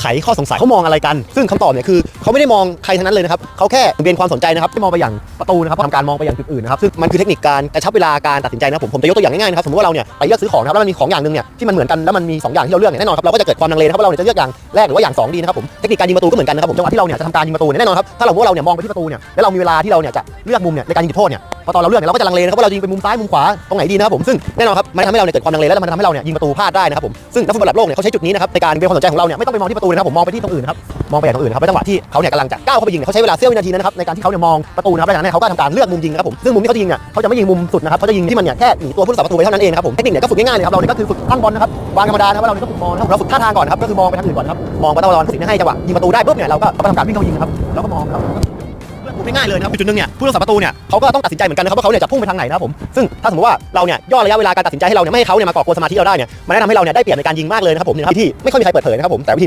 ไขข้อสงสัยเขามองอะไรกัน ซึ่งคำตอบเนี่ยคือเขาไม่ได้มองใครทั้งนั้นเลยนะครับเขาแค่เบี่ยงความสนใจนะครับที่มองไปอย่างประตูนะครับทำการมองไปอย่างจุดอื่นนะครับซึ่งมันคือเทคนิคการกระชับเวลาการตัดสินใจนะผมผมจะยกตัวอย่างง่ายๆนะครับสมมติว่าเราเนี่ยไปเลือกซื้อของนะครับแล้วมันมีของอย่างหนึ่งเนี่ยที่มันเหมือนกันแล้วมันมีสองอย่างที่เราเลือกเนี่ยแน่นอนครับเราก็จะเกิดความลังเลนะครับว่าเราเนี่ยจะเลือกอย่างแรกหรือว่าอย่างสองดีนะครับผมเทคนิคการยิงประตูก็เหมือนกันนะครับผมจังหวะที่เราเนี่ยจะทำการยิงประตูเนี่ยแน่นอนครับถ้าเราว่าเราเนี่ยมองไปที่ประตูเนี่ยแล้วเรามีเวลาที่เราเนี่ยจะเลือกมุมเนี่ยในการยิงจุดโทษเนี่ย พอตอนเราเลือกเนี่ยเราก็จะลังเลนะครับว่าเรายิงไปมุมซ้ายมุมขวาตรงไหนดีนะครับผมซึ่งแน่นอนครับมันทำให้เราเนี่ยเกิดความลังเลและมันทำให้เราเนี่ยยิงประตูพลาดได้นะครับผมซึ่งนักฟุตบอลระดับโลกเนี่ยเขาใช้จุดนี้นะครับในการเบี่ยงความสนใจของเราเนี่ยไม่ต้องไปมองที่ประตูนะครับผมมองไปที่ตรงอื่นนะครับมองไปอย่างอื่นครับในจังหวะที่เขาเนี่ยกำลังจะก้าวเข้าไปยิงเขาใช้เวลาเสี้ยววินาทีนั้นนะครับในการที่เขาเนี่ยมองประตูนะครับแล้วจากนั้นเขาก็ทำการเลือกมุมยิงนะครับผมซึ่งมุมที่เขายิงเนี่ยเขาจะไม่ยิงมุมสุดนะครับเขาจะยิงที่มันเนี่ยแค่หนีตัวผู้รักษาประตูไปเท่านั้นเองครับผมเทคนิคเนี่ยก็ฝึกง่ายๆเลยครับเราเนี่ยก็คือฝึกตั้งบอลนะครับวางธรรมดานะครับเราเนี่ยต้องฝึกมองนะครับเราฝึกท่าทางก่อนนะครับก็คือมองไปทางอื่นก่อนครับมองไปตลอดผู้สินให้จังหวะยิงประตูได้ปุ๊บเนี่ยเราก็ทำการวิ่งเข้ายิงนะครับแล้วก็มองครับ เลือกมุมง่ายๆเลยนะครับจุดหนึงเนี่ยผู้รักษาประตูเนี่ยเขาก็ต้องตัดสินใจเหมือนกันนะครับว่าเขาเนี่ยจะพุ่งไปทางไหนนะครับผมซึ่งถ้าสมมติว่าเราเนี่ยย่อระยะเวลาการตัดสินใจให้เราเนี่ยไม่ให้เขาเนี่ยมาก่อกวนสมาธิเราได้เนี่ยมันได้นำให้เราเนี่ยได้เปรียบในการยิงมากเลยนะครับผมนะครับที่ไม่ค่อยมีใครเปิดเผยนะครับผมแต่วิธีนี้